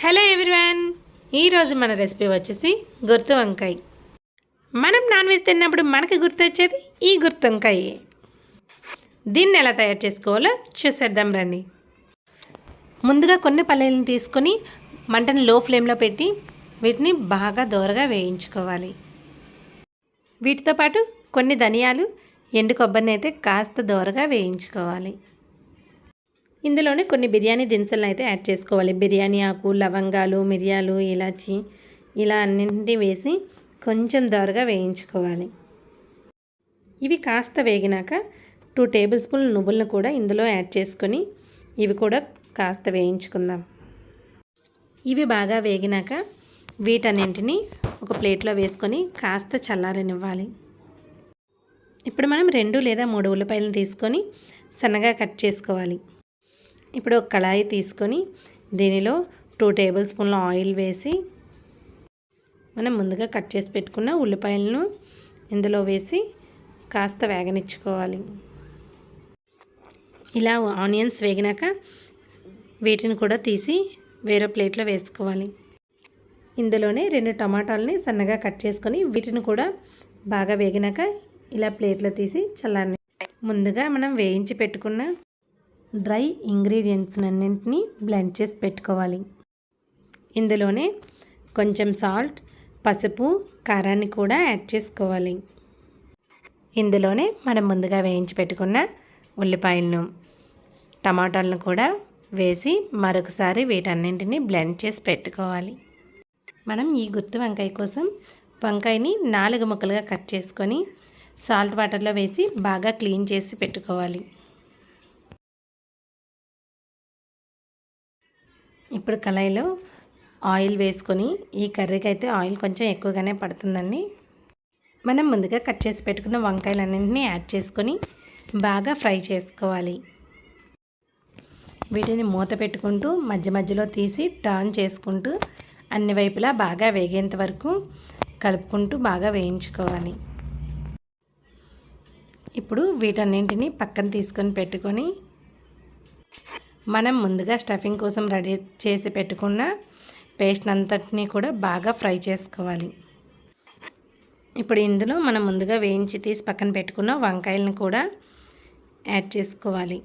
Hello everyone. ఈరోజు మన recipe వచ్చేసి గుర్తు వంకాయ. మనం నాన్ వెజ్ తిన్నప్పుడు మనకి గుర్తొచ్చేది ఈ గుర్తు వంకాయ. దీన్ని ఎలా తయారు చేసుకోవాలో చూసేద్దాం రండి. ముందుగా కొన్ని పల్లీలను తీసుకొని మంటను లో ఫ్లేమ్లో పెట్టి వీటిని బాగా దోరగా వేయించుకోవాలి. వీటితో పాటు కొన్ని ధనియాలు ఎండు కొబ్బరిని అయితే కాస్త దోరగా వేయించుకోవాలి. ఇందులోనే కొన్ని బిర్యానీ దినుసులను అయితే యాడ్ చేసుకోవాలి. బిర్యానీ ఆకు లవంగాలు మిరియాలు ఇలాచి ఇలా అన్నింటినీ వేసి కొంచెం దోరగా వేయించుకోవాలి. ఇవి కాస్త వేగినాక టూ టేబుల్ స్పూన్ నువ్వులను కూడా ఇందులో యాడ్ చేసుకొని ఇవి కూడా కాస్త వేయించుకుందాం. ఇవి బాగా వేగినాక వీటన్నింటినీ ఒక ప్లేట్లో వేసుకొని కాస్త చల్లారనివ్వాలి. ఇప్పుడు మనం రెండు లేదా మూడు ఉల్లిపాయలను తీసుకొని సన్నగా కట్ చేసుకోవాలి. ఇప్పుడు ఒక కళాయి తీసుకొని దీనిలో టూ టేబుల్ స్పూన్ల ఆయిల్ వేసి మనం ముందుగా కట్ చేసి పెట్టుకున్న ఉల్లిపాయలను ఇందులో వేసి కాస్త వేగనిచ్చుకోవాలి. ఇలా ఆనియన్స్ వేగినాక వీటిని కూడా తీసి వేరే ప్లేట్లో వేసుకోవాలి. ఇందులోనే రెండు టమాటాలని సన్నగా కట్ చేసుకొని వీటిని కూడా బాగా వేగినాక ఇలా ప్లేట్లో తీసి చల్లారని ముందుగా మనం వేయించి పెట్టుకున్న డ్రై ఇంగ్రీడియంట్స్ అన్నింటినీ బ్లెండ్ చేసి పెట్టుకోవాలి. ఇందులోనే కొంచెం సాల్ట్ పసుపు కారాన్ని కూడా యాడ్ చేసుకోవాలి. ఇందులోనే మనం ముందుగా వేయించి పెట్టుకున్న ఉల్లిపాయలను టమాటాలను కూడా వేసి మరొకసారి వీటన్నింటినీ బ్లెండ్ చేసి పెట్టుకోవాలి. మనం ఈ గుత్తి వంకాయ కోసం వంకాయని నాలుగు ముక్కలుగా కట్ చేసుకొని సాల్ట్ వాటర్లో వేసి బాగా క్లీన్ చేసి పెట్టుకోవాలి. ఇప్పుడు కళాయిలో ఆయిల్ వేసుకొని ఈ కర్రీకి అయితే ఆయిల్ కొంచెం ఎక్కువగానే పడుతుందండి. మనం ముందుగా కట్ చేసి పెట్టుకున్న వంకాయలన్నింటినీ యాడ్ చేసుకొని బాగా ఫ్రై చేసుకోవాలి. వీటిని మూత పెట్టుకుంటూ మధ్య మధ్యలో తీసి టర్న్ చేసుకుంటూ అన్ని వైపులా బాగా వేగేంత వరకు కలుపుకుంటూ బాగా వేయించుకోవాలి. ఇప్పుడు వీటన్నింటినీ పక్కన తీసుకొని పెట్టుకొని మనం ముందుగా స్టఫింగ్ కోసం రెడీ చేసి పెట్టుకున్న పేస్ట్ అంతటినీ కూడా బాగా ఫ్రై చేసుకోవాలి. ఇప్పుడు ఇందులో మనం ముందుగా వేయించి తీసి పక్కన పెట్టుకున్న వంకాయలను కూడా యాడ్ చేసుకోవాలి.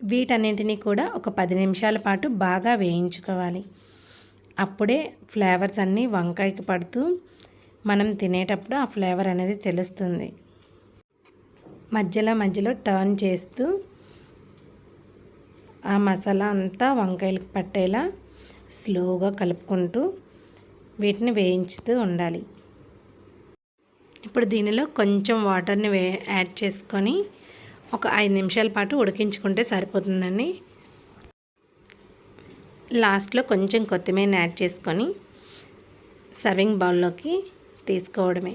వీటన్నింటినీ కూడా ఒక పది నిమిషాల పాటు బాగా వేయించుకోవాలి. అప్పుడే ఫ్లేవర్స్ అన్నీ వంకాయకి పడుతూ మనం తినేటప్పుడు ఆ ఫ్లేవర్ అనేది తెలుస్తుంది. మధ్యలో మధ్యలో టర్న్ చేస్తూ ఆ మసాలా అంతా వంకాయలకు పట్టేలా స్లోగా కలుపుకుంటూ వీటిని వేయించుతూ ఉండాలి. ఇప్పుడు దీనిలో కొంచెం వాటర్ని వే యాడ్ చేసుకొని ఒక ఐదు నిమిషాల పాటు ఉడికించుకుంటే సరిపోతుందండి. లాస్ట్లో కొంచెం కొత్తిమీర యాడ్ చేసుకొని సర్వింగ్ బౌల్లోకి తీసుకోవడమే.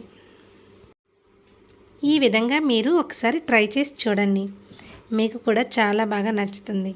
ఈ విధంగా మీరు ఒకసారి ట్రై చేసి చూడండి. మీకు కూడా చాలా బాగా నచ్చుతుంది.